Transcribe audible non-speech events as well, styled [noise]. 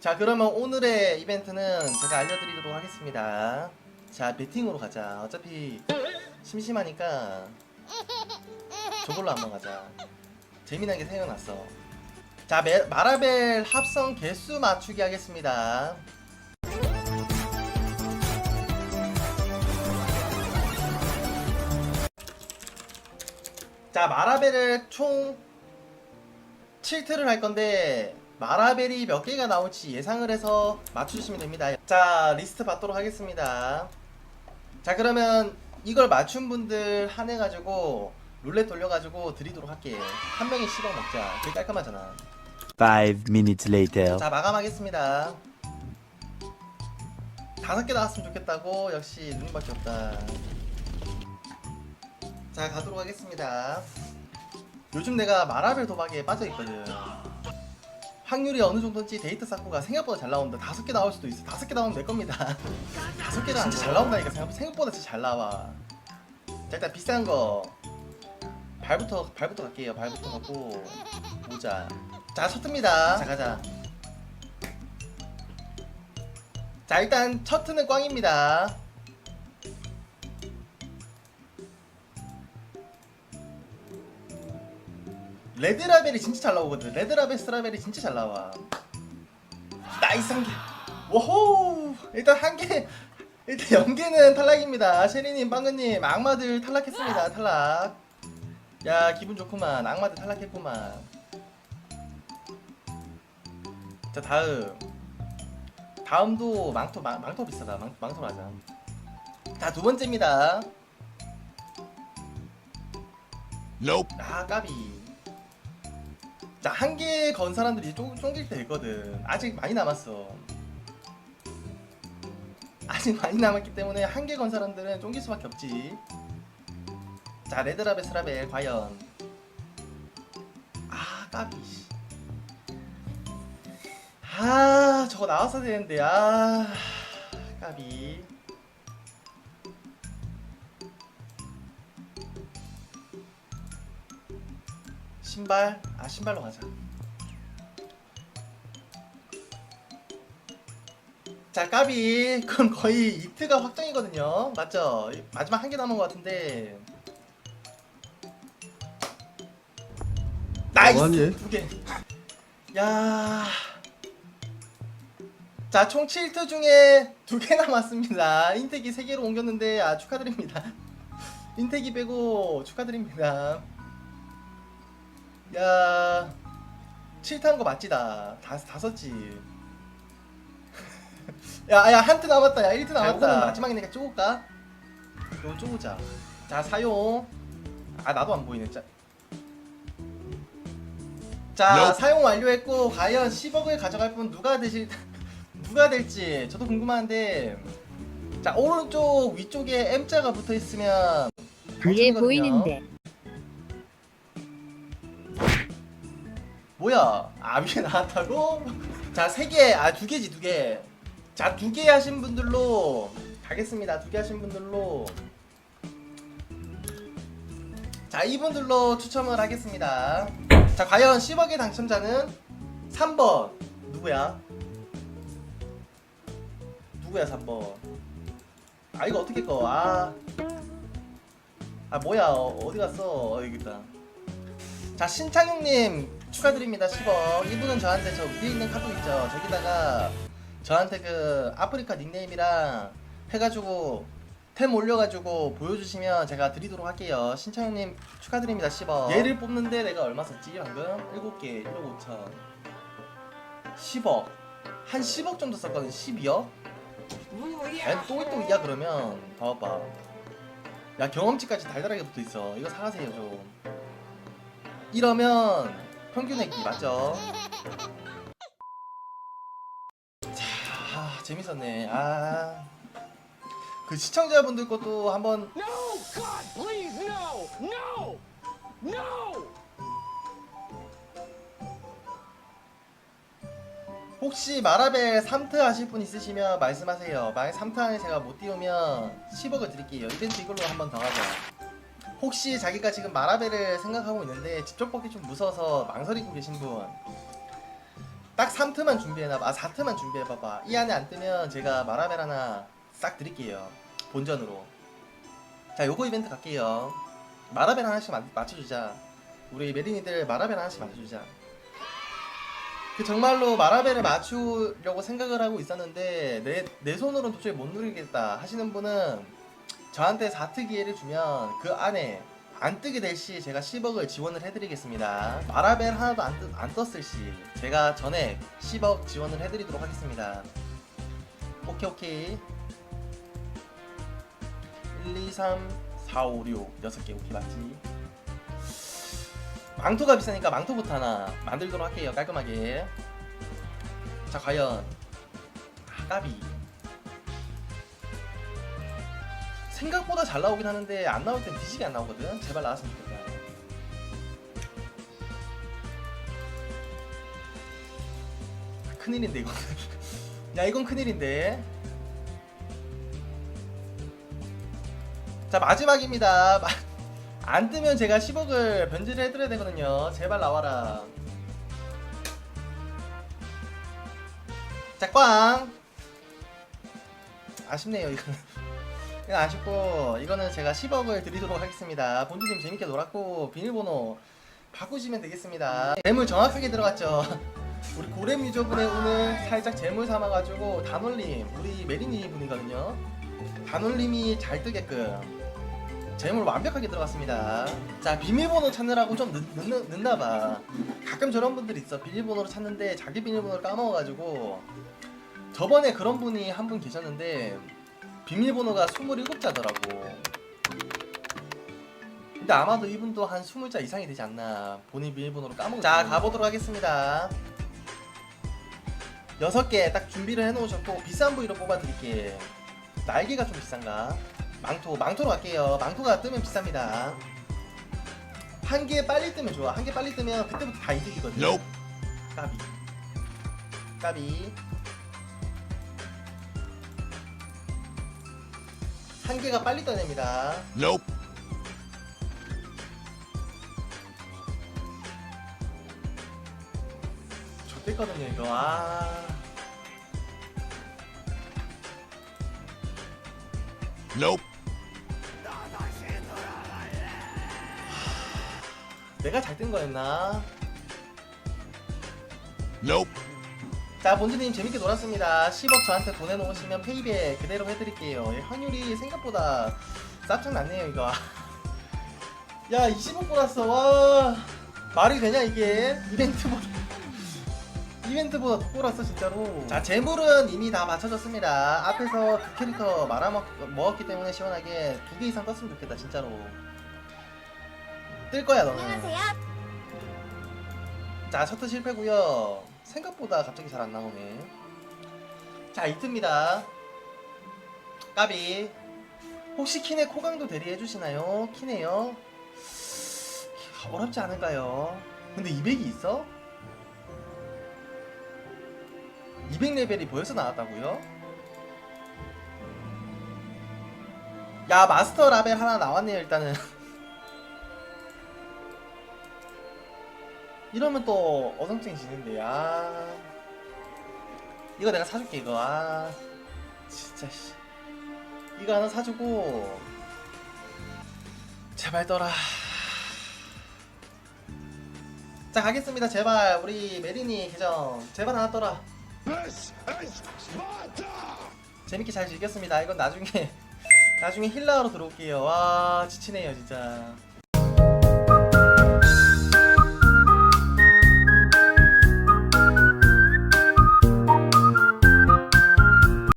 자 그러면 오늘의 이벤트는 제가 알려드리도록 하겠습니다. 자 배팅으로 가자. 어차피 심심하니까 저걸로 한번 가자. 재미난 게 생각났어. 자 메- 마라벨 합성 개수 맞추기 하겠습니다. 자 마라벨을 총 7트를 할 건데 마라벨이 몇 개가 나올지 예상을 해서 맞추시면 됩니다. 자 리스트 받도록 하겠습니다. 자 그러면 이걸 맞춘 분들 한 해 가지고 룰렛 돌려가지고 드리도록 할게. 한 명이 10억 먹자. 되게 깔끔하잖아. Five minutes later. 자 마감하겠습니다. 다섯 개 나왔으면 좋겠다고 역시 눈밖에 없다. 자 가도록 하겠습니다. 요즘 내가 마라벨 도박에 빠져 있거든. 확률이 어느 정도인지 데이트 쌓고가 생각보다 잘 나온다. 다섯 개 나올 수도 있어. 다섯 개 나오면 내 겁니다. [laughs] 다섯 개가 진짜 잘 나온다니까 생각, 생각보다 진짜 잘 나와. 자 일단 비싼 거 발부터 발부터 갈게요. 발부터 가고 모자. 자첫 틉니다. 자 가자. 자 일단 첫 트는 꽝입니다. 레드라벨이 진짜 잘 나오거든. 레드라벨, 스라벨이 진짜 잘 나와. 나이스 한 개. 워호. 일단 한 개. 일단 연계는 탈락입니다. 셰리님, 빵근님, 악마들 탈락했습니다. 탈락. 야 기분 좋구만. 악마들 탈락했구만. 자 다음. 다음도 망토 망, 망토 비싸다. 망, 망토 하자. 자두 번째입니다. Nope. 아 까비 자 한 개 건 사람들이 쫑, 쫑길 때 됐거든. 아직 많이 남았어. 아직 많이 남았기 때문에 한 개 건 사람들은 쫑길 수밖에 없지. 자 레드라벨 스라벨 과연? 아 까비. 씨. 아 저거 나왔어야 되는데. 아 까비 신발 아 신발로 가자 자 까비 그럼 거의 이트가 확정이거든요 맞죠 마지막 한 개 남은 것 같은데 나이스? 두개야 자, 총 7트 중에 두 개 남았습니다. 인텍이 3개로 옮겼는데, 아, 축하드립니다. [laughs] 인텍이 빼고 축하드립니다. 야, 7트 한거 맞지다. 다, 다 썼지. [laughs] 야, 야, 한트 남았다. 야, 1트 남았다. 마지막이니까 쪼을까? 이거 쪼우자. 자, 사용. 아, 나도 안 보이네, 짜. 자, Nope. 사용 완료했고, 과연 10억을 가져갈 분 누가 되실, [laughs] 누가 될지 저도 궁금한데, 자, 오른쪽 위쪽에 M자가 붙어 있으면 그게. 보이는데 뭐야? 아 위에 나왔다고? 자, 세 개, 아 두 개지 두 개. 자, 두 개 하신 분들로 가겠습니다. 두 개 하신 분들로. 자, 이분들로 추첨을 하겠습니다. 자, 과연 10억의 당첨자는 3번 누구야? 누구야 3번? 아 이거 어떻게 꺼? 아, 아 뭐야? 어, 어디 갔어? 어, 여기 있다. 자 신창용님 축하드립니다 10억. 이분은 저한테 저 위에 있는 카톡 있죠? 저기다가 저한테 그 아프리카 닉네임이랑 해가지고 템 올려가지고 보여주시면 제가 드리도록 할게요. 신창용님 축하드립니다 10억. 얘를 뽑는데 내가 얼마 썼지 방금? 7개 1억 5천. 10억. 한 10억 정도 썼거든 12억? 아니 또이또이야 그러면. 봐봐. 야 경험치까지 달달하게 붙어있어. 이거 사가세요 좀. 이러면 평균 액기 맞죠? 자, 아, 재밌었네. 아, 그 시청자분들 것도 한번 No! God, please, no! No! No! 혹시 마라벨 3트 하실 분 있으시면 말씀하세요. 만약 3트 안에 제가 못 띄우면 10억을 드릴게요. 이벤트 이걸로 한번 더 하자. 혹시 자기가 지금 마라벨을 생각하고 있는데 직접 뽑기 좀 무서워서 망설이고 계신 분. 딱 3트만 준비해놔봐. 아 4트만 준비해봐봐. 이 안에 안 뜨면 제가 마라벨 하나 싹 드릴게요. 본전으로. 자 요거 이벤트 갈게요. 마라벨 하나씩 맞, 맞춰주자. 우리 메린이들 마라벨 하나씩 맞춰주자. 그 정말로 마라벨을 맞추려고 생각을 하고 있었는데 내, 내 손으로는 도저히 못 누리겠다 하시는 분은 저한테 4트 기회를 주면 그 안에 안 뜨게 될 시 제가 10억을 지원을 해드리겠습니다. 마라벨 하나도 안, 뜨, 안 떴을 시 제가 전에 10억 지원을 해드리도록 하겠습니다. 오케이 오케이 1, 2, 3, 4, 5, 6 6개 오케이 맞지? 망토가 비싸니까 망토부터 하나 만들도록 할게요 깔끔하게 자 과연 아, 까비 생각보다 잘 나오긴 하는데 안 나올 땐 뒤지게 안 나오거든. 제발 나왔으면 좋겠다. 아, 큰일인데 이거 [laughs] 야 이건 큰일인데. 자 마지막입니다. 마- 안 뜨면 제가 10억을 변제를 해드려야 되거든요. 제발 나와라. 자 꽝! 아쉽네요 이거는 이건 아쉽고 이거는 제가 10억을 드리도록 하겠습니다. 본주님 재밌게 놀았고 비밀번호 바꾸시면 되겠습니다. 재물 정확하게 들어갔죠? [laughs] 우리 고렘 유저분의 오늘 살짝 재물 삼아가지고 단올림 우리 메리니 분이거든요. 단올림이 잘 뜨게끔 재물 완벽하게 들어갔습니다. 자 비밀번호 찾느라고 좀 늦, 늦, 늦나봐. 가끔 저런 분들이 있어. 비밀번호를 찾는데 자기 비밀번호를 까먹어가지고 저번에 그런 분이 한 분 계셨는데 비밀번호가 27자더라고. 근데 아마도 이분도 한 20자 이상이 되지 않나. 본인 비밀번호를 까먹은 자 가보도록 하겠습니다. 6개 딱 준비를 해놓으셨고 비싼 부위로 뽑아드릴게 날개가 좀 비싼가? 망토 망토로 갈게요. 망토가 뜨면 비쌉니다. 한 개 빨리 뜨면 좋아. 한 개 빨리 뜨면 그때부터 다 이득이거든. 까비. 까비 한 개가 빨리 떠냅니다 Nope. 좋댔거든요 이거 아 Nope. 내가 잘 뜬 거였나 Nope. 자 본주님 재밌게 놀았습니다. 10억 저한테 보내놓으시면 페이백 그대로 해드릴게요. 예, 확률이 생각보다 쌉짝 났네요 이거. [laughs] 야 20억 보냈어. 와 말이 되냐 이게? 이벤트보다 [laughs] 이벤트보다 더 꼬랐어 진짜로. 자 재물은 이미 다 맞춰졌습니다. 앞에서 그 캐릭터 말아먹었기 때문에 시원하게 두 개 이상 떴으면 좋겠다 진짜로. 뜰 거야 너는. 안녕하세요. 자 셔터 실패고요 생각보다 갑자기 잘 안 나오네 자 이트입니다 까비 혹시 키네 코강도 대리해 주시나요? 키네요 어렵지 않을까요? 근데 200이 있어? 200레벨이 벌써 나왔다고요? 야 마스터 라벨 하나 나왔네요 일단은 이러면 또 어성증지는데 아. 이거 내가 사줄게 이거. 아 진짜 씨. 이거 하나 사주고 제발 떠라. 자 가겠습니다. 제발 우리 메리니 계정. 제발 하나 떠라! 재밌게 잘 즐겼습니다. 이건 나중에 [laughs] 나중에 힐러로 들어올게요. 와 지치네요 진짜